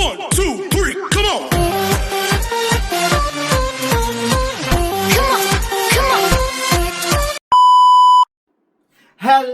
One, two,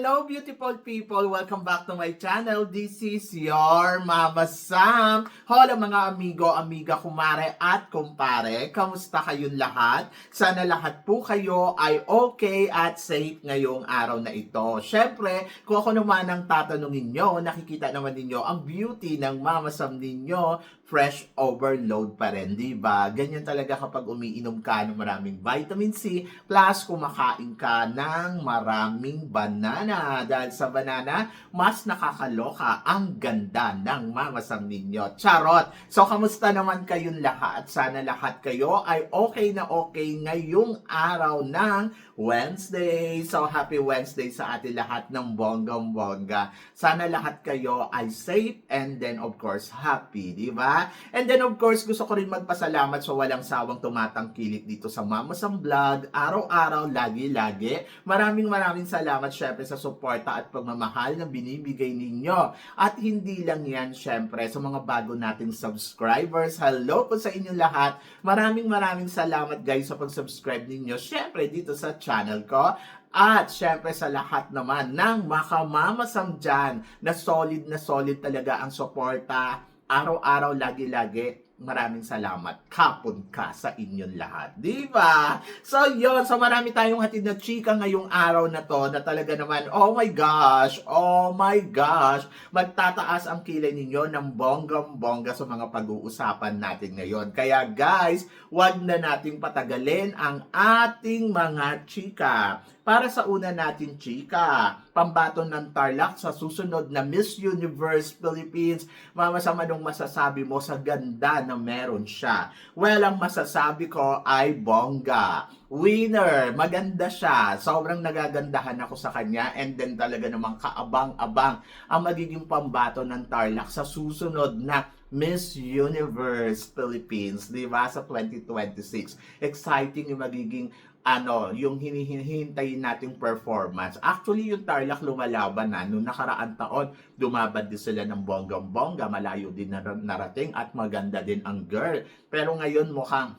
Hello beautiful people! Welcome back to my channel. This is your Mama Sam. Hola mga amigo, amiga, kumare at kumpare. Kamusta kayong lahat? Sana lahat po kayo ay okay at safe ngayong araw na ito. Syempre, kung ako naman ang tatanungin nyo, nakikita naman ninyo ang beauty ng Mama Sam ninyo, fresh overload pa rin, di ba? Ganyan talaga kapag umiinom ka ng maraming vitamin C plus kumakain ka ng maraming banana. Dahil sa banana, mas nakakaloka ang ganda ng mamasam ninyo. Charot! So, kamusta naman kayong lahat? Sana lahat kayo ay okay na okay ngayong araw ng Wednesday. So, happy Wednesday sa atin lahat ng bonggang-bongga. Sana lahat kayo ay safe and then, of course, happy, di ba? And then, of course, gusto ko rin magpasalamat sa walang sawang tumatangkilik dito sa Mama Sam Vlog. Araw-araw, lagi-lagi. Maraming maraming salamat, syempre, sa suporta at pagmamahal na binibigay ninyo. At hindi lang yan, syempre, sa mga bago nating subscribers. Hello po sa inyo lahat. Maraming maraming salamat, guys, sa pag-subscribe ninyo. Syempre, dito sa channel ko. At syempre sa lahat naman ng makamamasam dyan na solid na solid talaga ang suporta araw-araw, lagi-lagi, maraming salamat. Kapon ka sa inyong lahat. Di ba? So, yon So, marami tayong hatid na chika ngayong araw na to na talaga naman, oh my gosh, oh my gosh, magtataas ang kilay ninyo ng bonggang-bongga sa mga pag-uusapan natin ngayon. Kaya guys, wag na nating patagalin ang ating mga chika. Para sa una natin chika, pambaton ng Tarlac sa susunod na Miss Universe Philippines. Mama, sa manong masasabi mo sa ganda na meron siya? Well, ang masasabi ko ay bongga. Winner, maganda siya. Sobrang nagagandahan ako sa kanya and then talaga namang kaabang-abang ang magiging pambato ng Tarlac sa susunod na Miss Universe Philippines, di ba, sa 2026. Exciting yung magiging ano, yung hinihintayin nating performance. Actually, yung Tarlac lumalaban na noong nakaraan taon, dumabad din sila ng bonggang-bongga, malayo din na narating at maganda din ang girl. Pero ngayon mukhang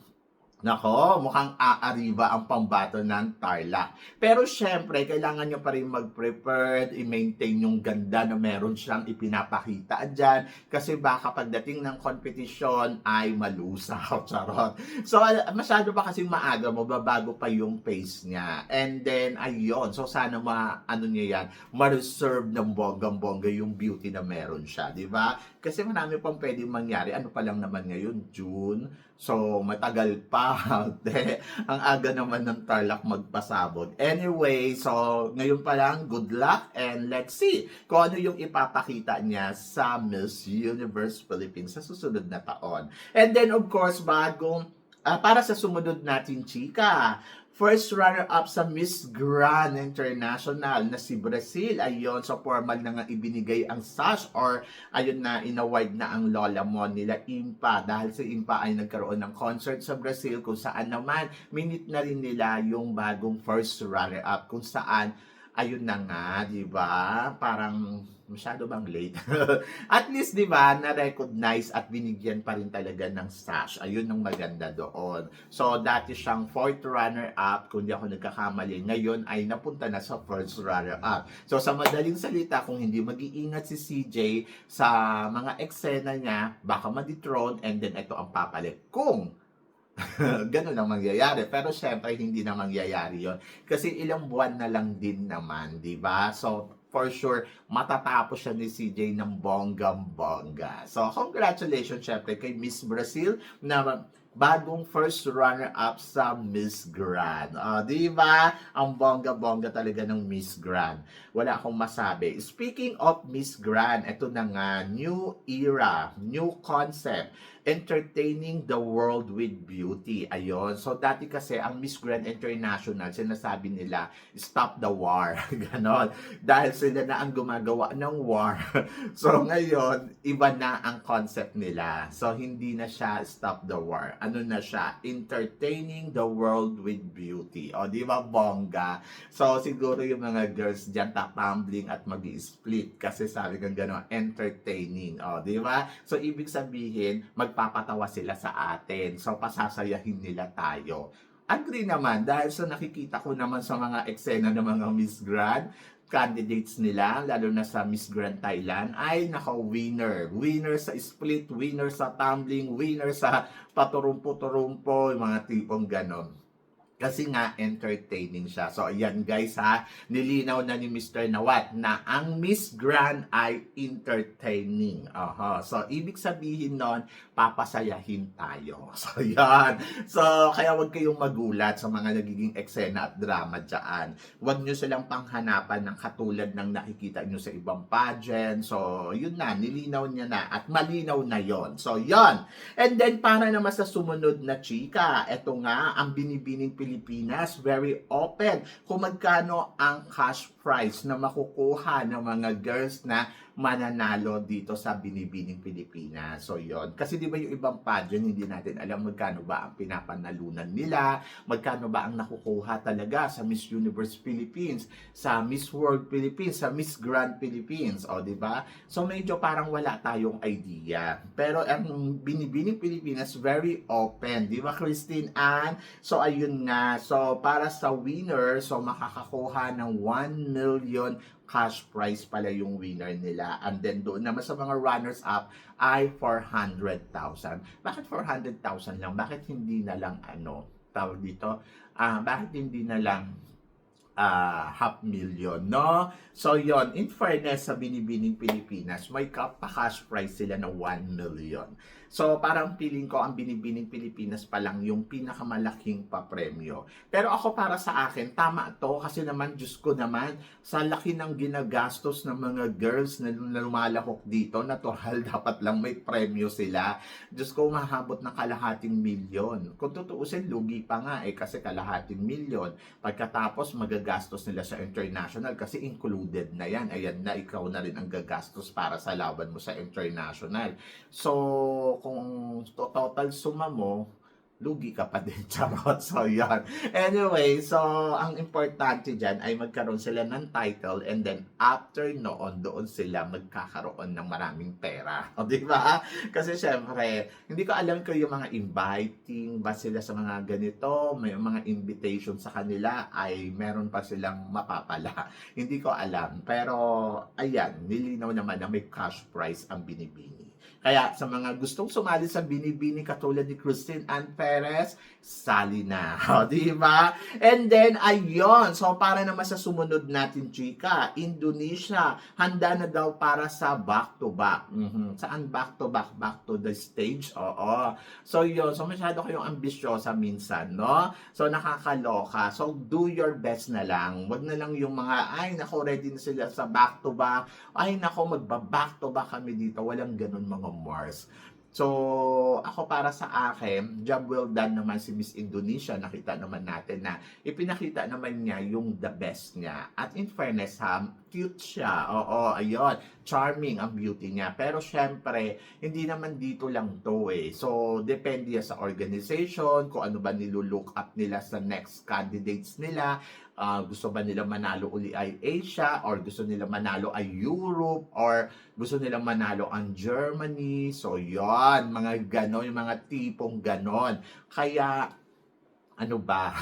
Nako, mukhang aariba ang pambato ng Tarlac. Pero syempre, kailangan nyo pa rin mag-prepared, i-maintain yung ganda na meron siyang ipinapakita dyan. Kasi baka pagdating ng competition ay malusaw, charot. So, masyado pa kasi maaga, mababago pa yung pace niya. And then, ayun. So, sana ma, ano niya yan, ma-reserve ng bonggang-bongga yung beauty na meron siya, di ba? Kasi marami pang pwedeng mangyari. Ano pa lang naman ngayon, June. So, matagal pa. Ang aga naman ng Tarlac magpasabog. Anyway, so, ngayon pa lang, good luck and let's see kung ano yung ipapakita niya sa Miss Universe Philippines sa susunod na taon. And then, of course, bagong, ah, para sa sumunod natin, chika, First runner-up sa Miss Grand International na si Brazil. Ayun, so formal na nga ibinigay ang sash or ayun na inaward na ang lola mo nila Impa. Dahil si Impa ay nagkaroon ng concert sa Brazil kung saan naman minute na rin nila yung bagong first runner-up kung saan ayun na nga, di ba? Parang masyado bang late? At least, di ba, na-recognize at binigyan pa rin talaga ng sash. Ayun ang maganda doon. So, dati siyang fourth runner-up, kung di ako nagkakamali. Ngayon ay napunta na sa first runner-up. So, sa madaling salita, kung hindi mag-iingat si CJ sa mga eksena niya, baka ma-dethrone and then ito ang papalit. Kung Ganun ang mangyayari. Pero syempre, hindi na mangyayari yon Kasi ilang buwan na lang din naman, di ba? So, for sure, matatapos siya ni CJ ng bonggang-bongga. So, congratulations syempre kay Miss Brazil na bagong first runner-up sa Miss Grand. O, di ba? Ang bongga-bongga talaga ng Miss Grand. Wala akong masabi. Speaking of Miss Grand, ito na nga, new era, new concept entertaining the world with beauty. Ayon. So, dati kasi, ang Miss Grand International, sinasabi nila, stop the war. Ganon. Dahil sila na ang gumagawa ng war. so, ngayon, iba na ang concept nila. So, hindi na siya stop the war. ano na siya, entertaining the world with beauty. O, di ba, bongga? So, siguro yung mga girls dyan tatumbling at mag split kasi sabi kang gano'n, entertaining. O, di ba? So, ibig sabihin, magpapatawa sila sa atin. So, pasasayahin nila tayo. Agree naman dahil sa nakikita ko naman sa mga eksena ng mga Miss Grand candidates nila, lalo na sa Miss Grand Thailand, ay naka-winner. Winner sa split, winner sa tumbling, winner sa paturumpo-turumpo, mga tipong ganon. Kasi nga, entertaining siya. So, ayan guys ha, nilinaw na ni Mr. Nawat na ang Miss Grand ay entertaining. Aha. So, ibig sabihin nun, papasayahin tayo. So, yan. So, kaya wag kayong magulat sa mga nagiging eksena at drama dyan. Huwag nyo silang panghanapan ng katulad ng nakikita nyo sa ibang pageant. So, yun na, nilinaw niya na at malinaw na yon. So, yon. And then, para naman sa sumunod na chika, eto nga, ang binibining Pilipinas, very open kung magkano ang cash prize na makukuha ng mga girls na mananalo dito sa Binibining Pilipinas. So, yon. Kasi di ba yung ibang pageant, hindi natin alam magkano ba ang pinapanalunan nila, magkano ba ang nakukuha talaga sa Miss Universe Philippines, sa Miss World Philippines, sa Miss Grand Philippines, o di ba? So, medyo parang wala tayong idea. Pero ang Binibining Pilipinas, very open. Di ba, Christine Ann? So, ayun nga. So, para sa winner, so makakakuha ng 1 million cash prize pala yung winner nila. And then doon naman sa mga runners-up ay 400,000. Bakit 400,000 lang? Bakit hindi na lang ano, tawag dito, ah bakit hindi na lang ah, half million, no? So, yon in fairness sa Binibining Pilipinas, may pa-cash prize sila na 1 million. So, parang feeling ko ang Binibining Pilipinas pa lang yung pinakamalaking papremyo. Pero ako para sa akin, tama to kasi naman, Diyos ko naman, sa laki ng ginagastos ng mga girls na, na lumalahok dito, natural dapat lang may premyo sila. Diyos ko, mahabot ng kalahating milyon. Kung tutuusin, lugi pa nga eh kasi kalahating milyon. Pagkatapos, magagastos nila sa international kasi included na yan. Ayan na, ikaw na rin ang gagastos para sa laban mo sa international. So, kung to- total suma mo, lugi ka pa din, charot. So, yan. Anyway, so, ang importante dyan ay magkaroon sila ng title and then after noon, doon sila magkakaroon ng maraming pera. O, di ba? Kasi syempre, hindi ko alam kung yung mga inviting ba sila sa mga ganito, may mga invitation sa kanila ay meron pa silang mapapala. hindi ko alam. Pero, ayan, nilinaw naman na may cash prize ang binibini. Kaya sa mga gustong sumali sa binibini katulad ni Christine Ann Perez, sali na. O, di ba? And then, ayun. So, para naman sa sumunod natin, chika, Indonesia, handa na daw para sa back-to-back. Mhm. Saan back-to-back? Back to the stage? Oo. So, yun. So, masyado kayong ambisyosa minsan, no? So, nakakaloka. So, do your best na lang. Wag na lang yung mga, ay, nako, ready na sila sa back-to-back. Ay, nako, magba-back-to-back kami dito. Walang ganun mga Mars. So, ako para sa akin, job well done naman si Miss Indonesia. Nakita naman natin na ipinakita naman niya yung the best niya. At in fairness ha, cute siya. Oo, ayun. Charming ang beauty niya. Pero syempre, hindi naman dito lang to eh. So, depende sa organization, kung ano ba nilulook up nila sa next candidates nila. Ah, gusto ba nila manalo uli ay Asia or gusto nila manalo ay Europe or gusto nila manalo ang Germany. So, yon mga ganon, yung mga tipong ganon. Kaya, ano ba?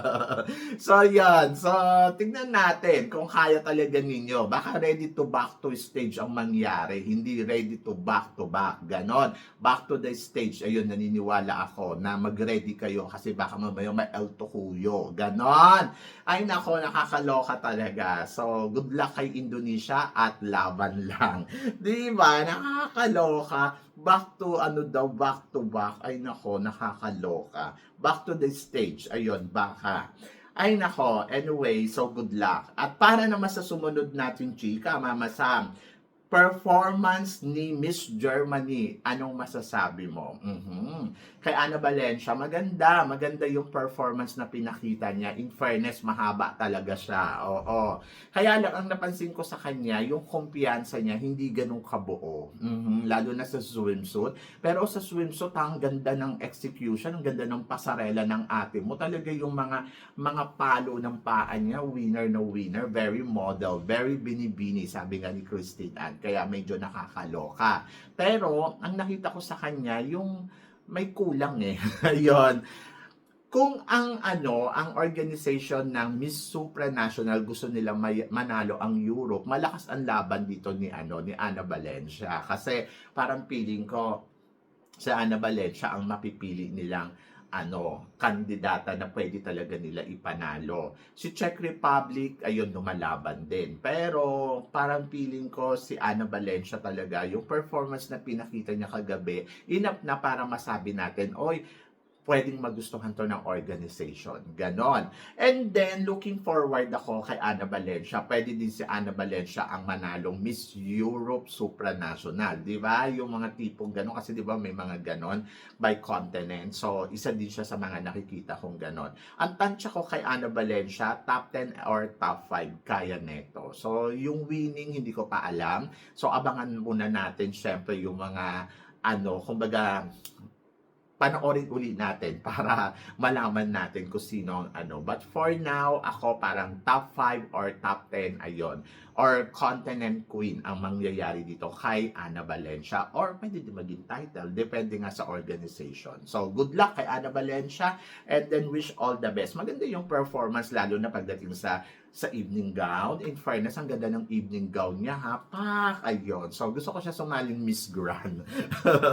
so, yan. So, tignan natin kung kaya talaga ninyo. Baka ready to back to stage ang mangyari. Hindi ready to back to back. Ganon. Back to the stage. Ayun, naniniwala ako na mag-ready kayo kasi baka mamaya may El Tocuyo. Ganon. Ay, nako, nakakaloka talaga. So, good luck kay Indonesia at laban lang. Di ba? Nakakaloka. Back to, ano daw, back to back. Ay, nako, nakakaloka. Back to the stage. Ayun, baka. Ay nako, anyway, so good luck. At para naman sa sumunod natin, chika, Mama Sam, performance ni Miss Germany. Anong masasabi mo? Mhm. Kay Ana Valencia, maganda. Maganda yung performance na pinakita niya. In fairness, mahaba talaga siya. Oo. Kaya lang, ang napansin ko sa kanya, yung kumpiyansa niya, hindi ganun kabuo. Mhm. Lalo na sa swimsuit. Pero sa swimsuit, ang ganda ng execution, ang ganda ng pasarela ng ate mo. Talaga yung mga mga palo ng paa niya, winner na winner. Very model, very binibini, sabi nga ni Christine Ann. Kaya medyo nakakaloka. Pero, ang nakita ko sa kanya, yung may kulang eh. Ayun. Kung ang ano, ang organization ng Miss Supranational gusto nila may, manalo ang Europe, malakas ang laban dito ni ano ni Ana Valencia kasi parang feeling ko sa Ana Valencia ang mapipili nilang ano, kandidata na pwede talaga nila ipanalo. Si Czech Republic, ayun, lumalaban din. Pero parang feeling ko si Ana Valencia talaga, yung performance na pinakita niya kagabi, enough na para masabi natin, oy, pwedeng magustuhan to ng organization. Ganon. And then, looking forward ako kay Ana Valencia. Pwede din si Ana Valencia ang manalong Miss Europe Supranational. Di ba? Yung mga tipong ganon. Kasi di ba may mga ganon by continent. So, isa din siya sa mga nakikita kong ganon. Ang tansya ko kay Ana Valencia, top 10 or top 5 kaya neto. So, yung winning, hindi ko pa alam. So, abangan muna natin, syempre, yung mga ano, kumbaga, panoorin uli natin para malaman natin kung sino ang ano. But for now, ako parang top 5 or top 10 ayon or continent queen ang mangyayari dito kay Ana Valencia or pwede din maging title depende nga sa organization. So good luck kay Ana Valencia and then wish all the best. Maganda yung performance lalo na pagdating sa sa evening gown. In fairness, ang ganda ng evening gown niya ha. Pak! Ayun. So gusto ko siya sumaling Miss Grand.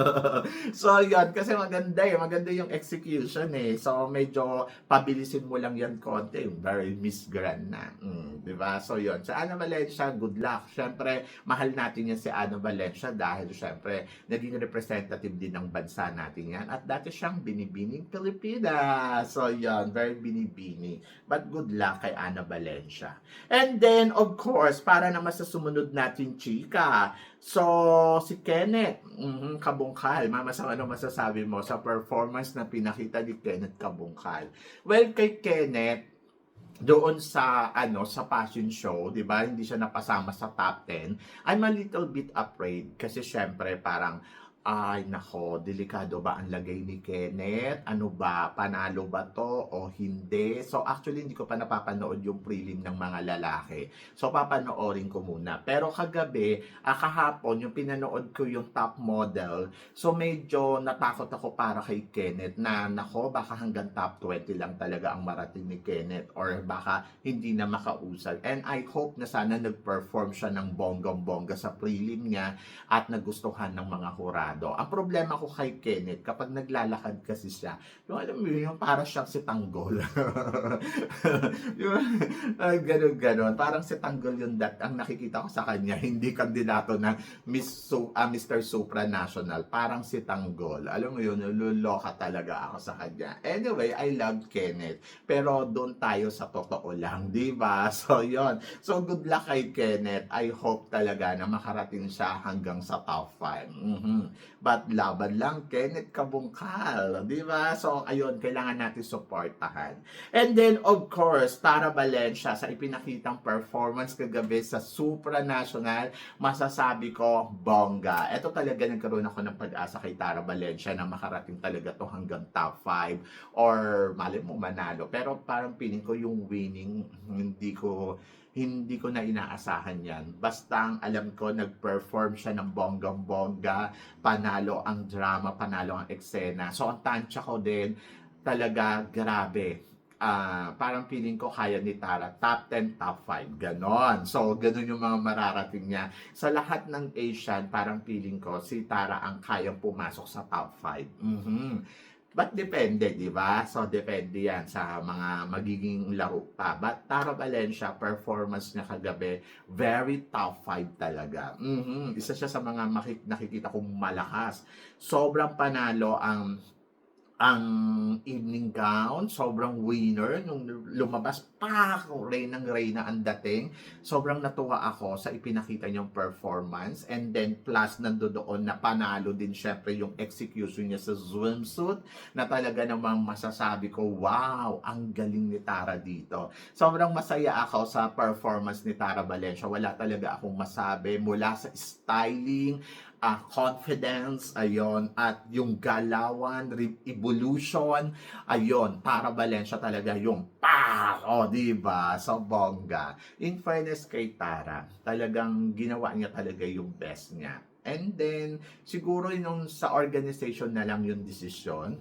so yun, kasi maganda eh. Maganda yung execution eh. So medyo pabilisin mo lang yan konti. Very Miss Grand na. Mm, di ba? So yun. Sa Ana Valencia, good luck. Siyempre, mahal natin yan si Ana Valencia dahil siyempre, naging representative din ng bansa natin yan. At dati siyang binibining Pilipinas. So yun, very binibini. But good luck kay Ana Valencia. And then, of course, para naman sa sumunod natin chika, So, si Kenneth, mhm, Kabungkal, mama sa ano masasabi mo sa performance na pinakita ni Kenneth Kabungkal? Well, kay Kenneth, doon sa ano sa fashion show, 'di ba? Hindi siya napasama sa top 10. I'm a little bit afraid kasi syempre parang ay nako, delikado ba ang lagay ni Kenneth? Ano ba, panalo ba to o hindi? So actually hindi ko pa napapanood yung prelim ng mga lalaki. So papanoorin ko muna. Pero kagabi, ah, kahapon yung pinanood ko yung top model. So medyo natakot ako para kay Kenneth na nako, baka hanggang top 20 lang talaga ang marating ni Kenneth or baka hindi na makausal. And I hope na sana nag-perform siya ng bonggang-bongga sa prelim niya at nagustuhan ng mga hurado. Ang problema ko kay Kenneth, kapag naglalakad kasi siya, yung alam mo yun, yung para siyang si Tanggol. yung, uh, ganun, ganun. Parang si Tanggol yung dat, ang nakikita ko sa kanya, hindi kandidato na Miss Su, ah, Mr. Supranational. Parang si Tanggol. Alam mo yun, luloka talaga ako sa kanya. Anyway, I love Kenneth. Pero doon tayo sa totoo lang, di ba? So, yon So, good luck kay Kenneth. I hope talaga na makarating siya hanggang sa top 5. Mhm. But laban lang, Kenneth Kabungkal. Di ba? So, ayun, kailangan natin supportahan. And then, of course, Tara Valencia sa ipinakitang performance kagabi sa supranational, masasabi ko, bongga. Ito talaga nagkaroon ako ng pag-asa kay Tara Valencia na makarating talaga to hanggang top 5 or mali mo manalo. Pero parang feeling ko yung winning, hindi ko hindi ko na inaasahan yan. Basta ang alam ko, nag-perform siya ng bonggang-bongga, panalo ang drama, panalo ang eksena. So, ang tansya ko din, talaga grabe. Ah, parang feeling ko kaya ni Tara top 10, top 5, ganon. So, ganon yung mga mararating niya. Sa lahat ng Asian, parang feeling ko si Tara ang kayang pumasok sa top 5. Mhm. But depende, di ba? So, depende yan sa mga magiging laro pa. But Tara Valencia, performance niya kagabi, very top 5 talaga. Mhm. Isa siya sa mga makik- nakikita kong malakas. Sobrang panalo ang ang evening gown, sobrang winner. Nung lumabas, pa, rain ng rain na ang dating. Sobrang natuwa ako sa ipinakita niyong performance. And then, plus, nandoon na panalo din syempre yung execution niya sa swimsuit na talaga namang masasabi ko, wow, ang galing ni Tara dito. Sobrang masaya ako sa performance ni Tara Valencia. Wala talaga akong masabi mula sa styling, ah, confidence, ayon, at yung galawan, evolution, ayon, Tara Valencia talaga yung pa, o, di ba? So, bongga. In fairness kay Tara, talagang ginawa niya talaga yung best niya. And then, siguro yung sa organization na lang yung desisyon,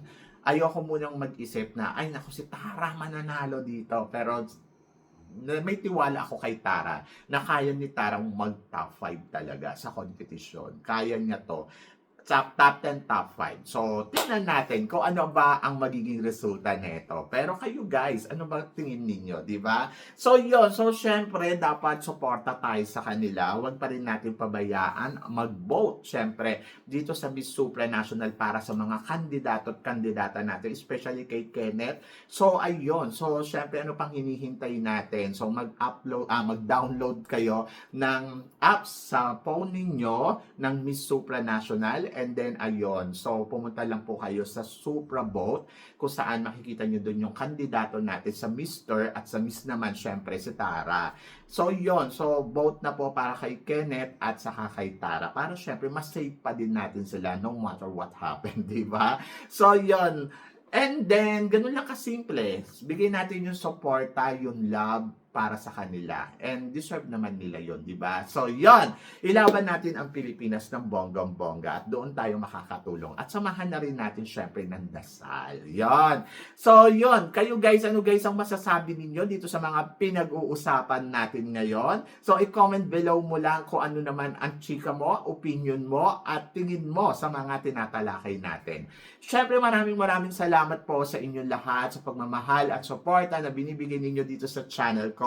ayoko munang mag-isip na, ay naku, si Tara mananalo dito. Pero na may tiwala ako kay Tara na kaya ni Tara mag top 5 talaga sa competition. Kaya niya to. Top, top 10, top 5. So, tingnan natin kung ano ba ang magiging resulta nito. Pero kayo guys, ano ba tingin ninyo, di ba? So, yon So, syempre, dapat suporta tayo sa kanila. Huwag pa rin natin pabayaan mag-vote, syempre, dito sa Miss Supranational para sa mga kandidato at kandidata natin, especially kay Kenneth. So, ayun. So, syempre, ano pang hinihintay natin? So, mag-upload, ah, mag-download kayo ng apps sa phone ninyo ng Miss Supranational and then ayun. So, pumunta lang po kayo sa Supra Vote kung saan makikita nyo dun yung kandidato natin sa Mr. at sa Miss naman, syempre, si Tara. So, yon So, vote na po para kay Kenneth at saka kay Tara. Para syempre, mas safe pa din natin sila no matter what happened, di ba? So, yon And then, ganun lang kasimple. Bigay natin yung suporta, yung love para sa kanila. And deserve naman nila yon di ba? So, yon Ilaban natin ang Pilipinas ng bonggang-bongga at doon tayo makakatulong. At samahan na rin natin syempre ng dasal. Yon So, yon Kayo guys, ano guys ang masasabi ninyo dito sa mga pinag-uusapan natin ngayon? So, i-comment below mo lang kung ano naman ang chika mo, opinion mo, at tingin mo sa mga tinatalakay natin. Syempre, maraming maraming salamat po sa inyong lahat sa pagmamahal at suporta na binibigay ninyo dito sa channel ko.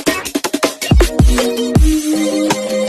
Thank you.